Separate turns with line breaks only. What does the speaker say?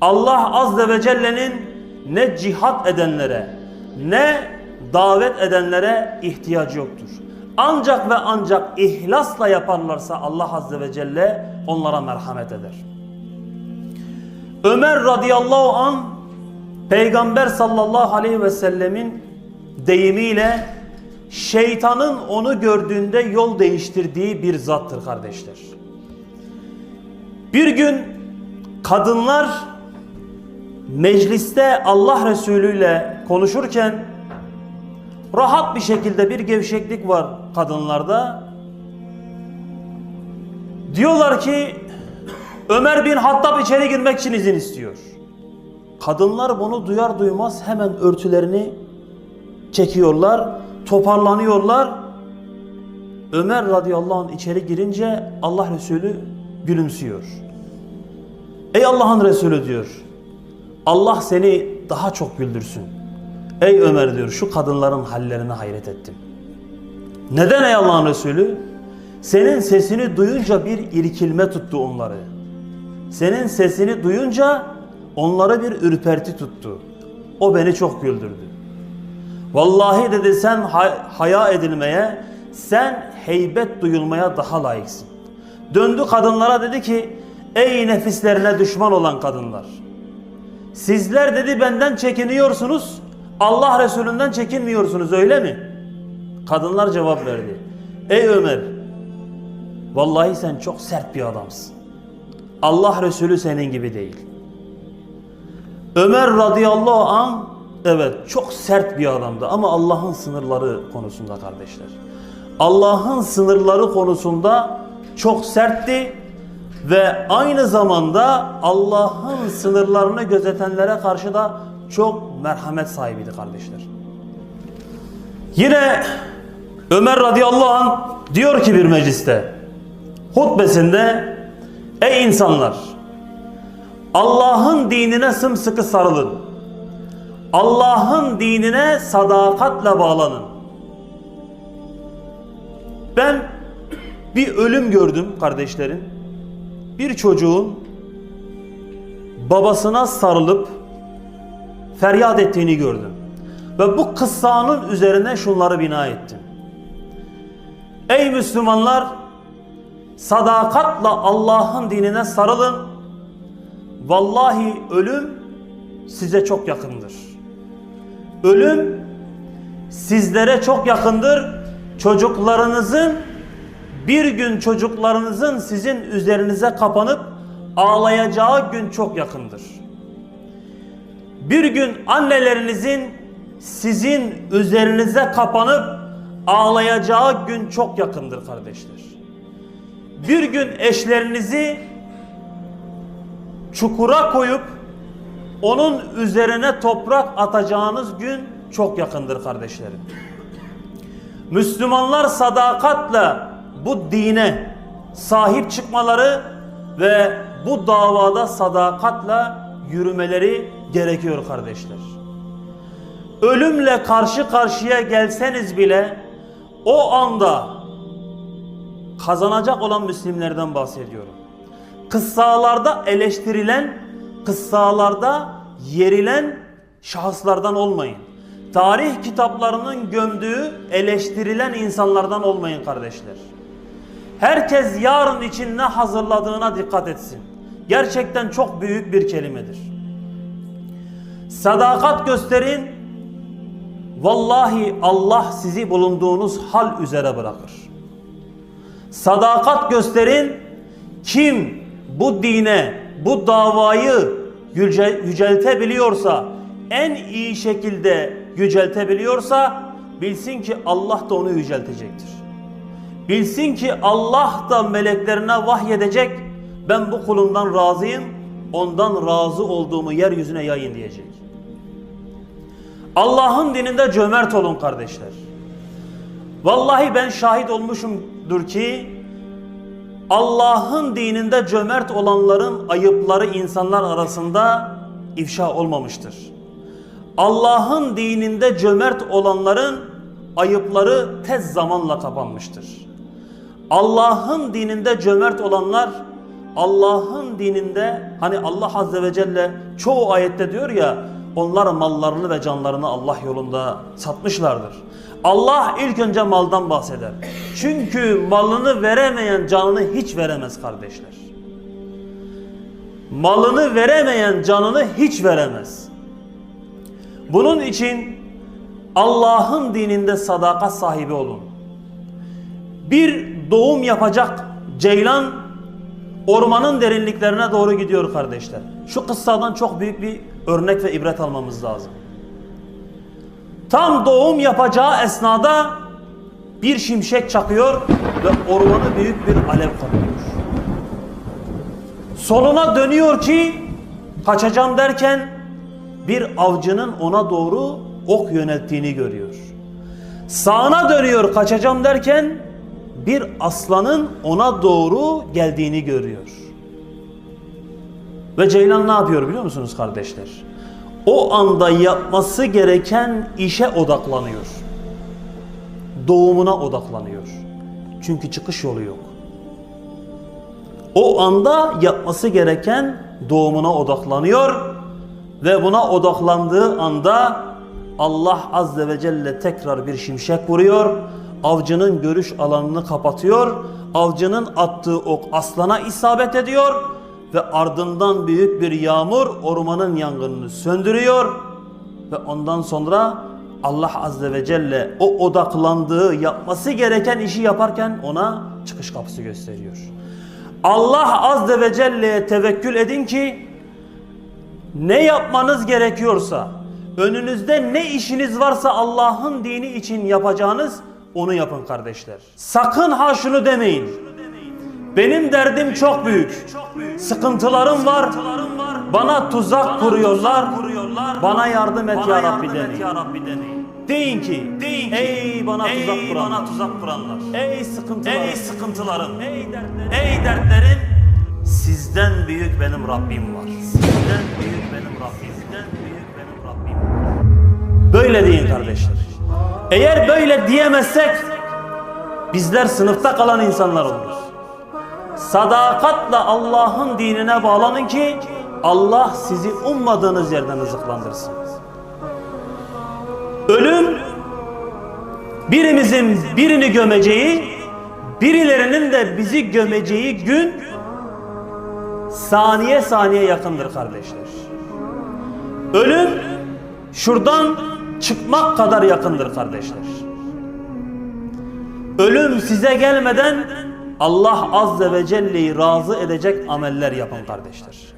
Allah Azze ve Celle'nin ne cihat edenlere ne davet edenlere ihtiyacı yoktur. Ancak ve ancak ihlasla yaparlarsa Allah Azze ve Celle onlara merhamet eder. Ömer radıyallahu an Peygamber sallallahu aleyhi ve sellemin deyimiyle şeytanın onu gördüğünde yol değiştirdiği bir zattır kardeşler. Bir gün kadınlar mecliste Allah Resulü ile konuşurken rahat bir şekilde bir gevşeklik var kadınlarda. Diyorlar ki Ömer bin Hattab içeri girmek için izin istiyor. Kadınlar bunu duyar duymaz hemen örtülerini çekiyorlar, toparlanıyorlar. Ömer radıyallahu anh içeri girince Allah Resulü gülümsüyor. Ey Allah'ın Resulü diyor. Allah seni daha çok güldürsün. Ey Ömer diyor şu kadınların hallerine hayret ettim. Neden ey Allah'ın Resulü? Senin sesini duyunca bir irkilme tuttu onları. Senin sesini duyunca onları bir ürperti tuttu. O beni çok güldürdü. Vallahi dedi sen hay- haya edilmeye, sen heybet duyulmaya daha layıksın. Döndü kadınlara dedi ki, ey nefislerine düşman olan kadınlar. Sizler dedi benden çekiniyorsunuz, Allah Resulünden çekinmiyorsunuz öyle mi? Kadınlar cevap verdi. Ey Ömer, vallahi sen çok sert bir adamsın. Allah Resulü senin gibi değil. Ömer radıyallahu an evet çok sert bir adamdı ama Allah'ın sınırları konusunda kardeşler. Allah'ın sınırları konusunda çok sertti ve aynı zamanda Allah'ın sınırlarını gözetenlere karşı da çok merhamet sahibiydi kardeşler. Yine Ömer radıyallahu an diyor ki bir mecliste hutbesinde ey insanlar Allah'ın dinine sımsıkı sarılın. Allah'ın dinine sadakatle bağlanın. Ben bir ölüm gördüm kardeşlerim. Bir çocuğun babasına sarılıp feryat ettiğini gördüm. Ve bu kıssanın üzerine şunları bina ettim. Ey Müslümanlar sadakatla Allah'ın dinine sarılın. Vallahi ölüm size çok yakındır. Ölüm sizlere çok yakındır. Çocuklarınızın bir gün çocuklarınızın sizin üzerinize kapanıp ağlayacağı gün çok yakındır. Bir gün annelerinizin sizin üzerinize kapanıp ağlayacağı gün çok yakındır kardeşler. Bir gün eşlerinizi çukura koyup onun üzerine toprak atacağınız gün çok yakındır kardeşlerim. Müslümanlar sadakatle bu dine sahip çıkmaları ve bu davada sadakatle yürümeleri gerekiyor kardeşler. Ölümle karşı karşıya gelseniz bile o anda kazanacak olan Müslimlerden bahsediyorum. Kıssalarda eleştirilen, kıssalarda yerilen şahıslardan olmayın. Tarih kitaplarının gömdüğü, eleştirilen insanlardan olmayın kardeşler. Herkes yarın için ne hazırladığına dikkat etsin. Gerçekten çok büyük bir kelimedir. Sadakat gösterin. Vallahi Allah sizi bulunduğunuz hal üzere bırakır. Sadakat gösterin. Kim bu dine, bu davayı yüce, yüceltebiliyorsa, en iyi şekilde yüceltebiliyorsa bilsin ki Allah da onu yüceltecektir. Bilsin ki Allah da meleklerine vahyedecek. Ben bu kulumdan razıyım. Ondan razı olduğumu yeryüzüne yayın diyecek. Allah'ın dininde cömert olun kardeşler. Vallahi ben şahit olmuşumdur ki Allah'ın dininde cömert olanların ayıpları insanlar arasında ifşa olmamıştır. Allah'ın dininde cömert olanların ayıpları tez zamanla kapanmıştır. Allah'ın dininde cömert olanlar Allah'ın dininde hani Allah Azze ve Celle çoğu ayette diyor ya onlar mallarını ve canlarını Allah yolunda satmışlardır. Allah ilk önce maldan bahseder. Çünkü malını veremeyen canını hiç veremez kardeşler. Malını veremeyen canını hiç veremez. Bunun için Allah'ın dininde sadakat sahibi olun. Bir doğum yapacak ceylan ormanın derinliklerine doğru gidiyor kardeşler. Şu kıssadan çok büyük bir örnek ve ibret almamız lazım. Tam doğum yapacağı esnada bir şimşek çakıyor ve ormanı büyük bir alev kaplıyor. Soluna dönüyor ki kaçacağım derken bir avcının ona doğru ok yönelttiğini görüyor. Sağına dönüyor kaçacağım derken bir aslanın ona doğru geldiğini görüyor. Ve Ceylan ne yapıyor biliyor musunuz kardeşler? O anda yapması gereken işe odaklanıyor. Doğumuna odaklanıyor. Çünkü çıkış yolu yok. O anda yapması gereken doğumuna odaklanıyor ve buna odaklandığı anda Allah Azze ve Celle tekrar bir şimşek vuruyor. Avcının görüş alanını kapatıyor. Avcının attığı ok aslana isabet ediyor ve ardından büyük bir yağmur ormanın yangınını söndürüyor ve ondan sonra Allah Azze ve Celle o odaklandığı yapması gereken işi yaparken ona çıkış kapısı gösteriyor. Allah Azze ve Celle'ye tevekkül edin ki ne yapmanız gerekiyorsa, önünüzde ne işiniz varsa Allah'ın dini için yapacağınız onu yapın kardeşler. Sakın ha şunu demeyin. Benim derdim çok büyük. Sıkıntılarım var. Bana tuzak kuruyorlar. Bana yardım et ya Rabbi deyin. Deyin ki, deyin ki ey bana tuzak kuranlar, bana tuzak kuranlar, ey sıkıntılarım, ey sıkıntılarım, ey dertlerim, ey dertlerim, sizden büyük benim Rabbim var. Sizden büyük benim Rabbim, sizden büyük benim Rabbim var. Böyle deyin kardeşler. Eğer böyle diyemezsek bizler sınıfta kalan insanlar oluruz. Sadakatle Allah'ın dinine bağlanın ki Allah sizi ummadığınız yerden rızıklandırsın. Ölüm birimizin birini gömeceği, birilerinin de bizi gömeceği gün saniye saniye yakındır kardeşler. Ölüm şuradan çıkmak kadar yakındır kardeşler. Ölüm size gelmeden Allah Azze ve Celle'yi razı edecek ameller yapın kardeşler.